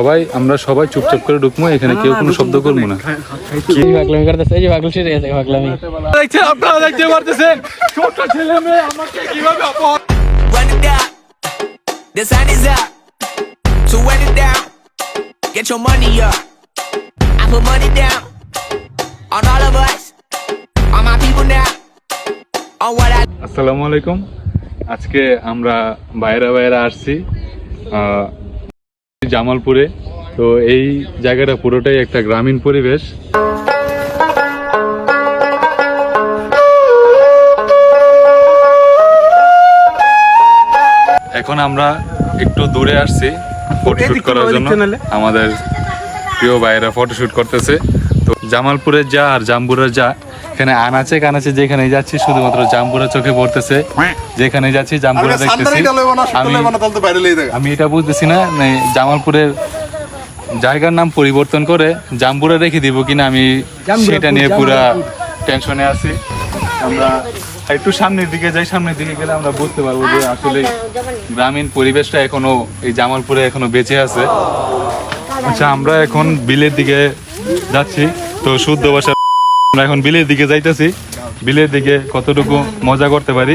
সবাই আমরা সবাই চুপচাপ করে ঢুকবো এখানে কেউ কোনো শব্দ করব না কি পাগলামি করতেছে এই যে পাগল সেরে গেছে পাগলামি দেখছেন আপনারা দেখতে পারতেছেন ছোট ছেলে মেয়ে আমাকে কীভাবে অপমান Run it down. The sun is up. So run it down. Get your money up. I put money down on all of us. On my people now. On what I আসসালামু আলাইকুম আজকে আমরা বাইরে বাইরে আসছি আহ, জামালপুরে। তো এই জায়গাটা পুরোটাই একটা গ্রামীণ পরিবেশ। এখন আমরা একটু দূরে আসছি ফটোশুট করার জন্য। আমাদের প্রিয় ভাইয়েরা ফটোশুট করতেছে। তো জামালপুরের যা আর জাম্বুরের যা এখানে আনাচে কানাচে যেখানে যাচ্ছি শুধুমাত্র জাম্বুরা চোখে পড়তেছে। যেখানে যাচ্ছি জাম্বুরা দেখতেছি। আমি এটা বুঝতেছি না মানে জামালপুরের জায়গার নাম পরিবর্তন করে জাম্বুরা রেখে দিব কিনা আমি সেটা নিয়ে পুরা টেনশনে আছি। আমরা একটু সামনের দিকে যাই সামনের দিকে গেলে আমরা বুঝতে পারব যে আসলে গ্রামীণ পরিবেশটা এখনও এই জামালপুরে এখনও বেঁচে আছে। আচ্ছা আমরা এখন বিলের দিকে যাচ্ছি। তো শুদ্ধ ভাষা আমরা এখন বিলের দিকে যাইতেছি। বিলের দিকে কতটুকু মজা করতে পারি?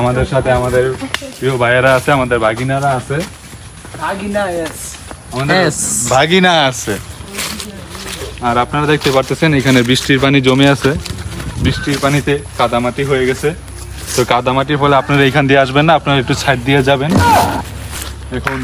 আমাদের সাথে আমাদের প্রিয় ভাইয়েরা আছে আমাদের ভাগিনারা আছে। আমাদের ভাগিনা আছে। আর আপনারা দেখতে পারতেছেন এখানে বৃষ্টির পানি জমে আছে। বৃষ্টির পানিতে কাদামাটি হয়ে গেছে। তো কাদামাটির ফলে আপনারা এখান দিয়ে আসবেন না আপনারা একটু ছাড় দিয়ে যাবেন। এখন